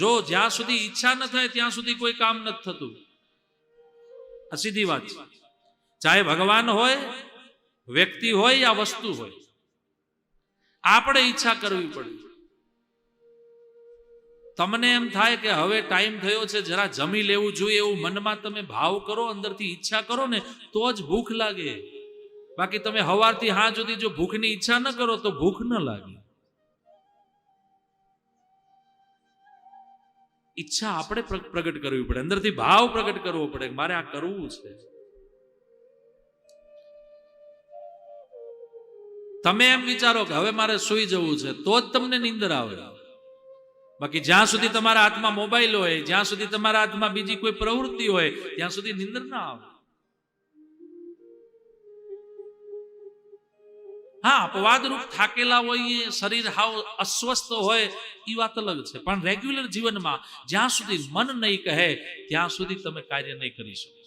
જો જ્યાં સુધી ઈચ્છા ન થાય, ત્યાં સુધી કોઈ કામ નથી થતું. આ સીધી વાત છે. ચાહે ભગવાન હોય, વ્યક્તિ હોય યા વસ્તુ હોય. આપણે ઈચ્છા કરવી પડે. તમને એમ થાય કે હવે ટાઈમ થયો છે, જરા જમી લેવું જોઈએ એવું મનમાં તમે ભાવ કરો, અંદરથી ઈચ્છા કરો ને, તો જ ભૂખ લાગે. બાકી તમે હવારથી હા સુધી જો ભૂખની ઈચ્છા ન કરો, તો ભૂખ ન લાગે. ઈચ્છા આપણે પ્રગટ કરવી પડે. અંદરથી ભાવ પ્રગટ કરવો પડે મારે આ કરવું છે. તમે એમ વિચારો કે હવે મારે સુઈ જવું છે, તો જ તમને નિંદર આવે. બાકી જ્યાં સુધી તમારા હાથમાં મોબાઈલ હોય, જ્યાં સુધી તમારા હાથમાં બીજી કોઈ પ્રવૃત્તિ હોય, ત્યાં સુધી નિંદર ના આવે. હા, અપવાદરૂપ થાકેલા હોઈએ, શરીર હાવ અસ્વસ્થ હોય એ વાત અલગ છે. પણ રેગ્યુલર જીવનમાં જ્યાં સુધી મન નહીં કહે, ત્યાં સુધી તમે કાર્ય નહીં કરી શકો.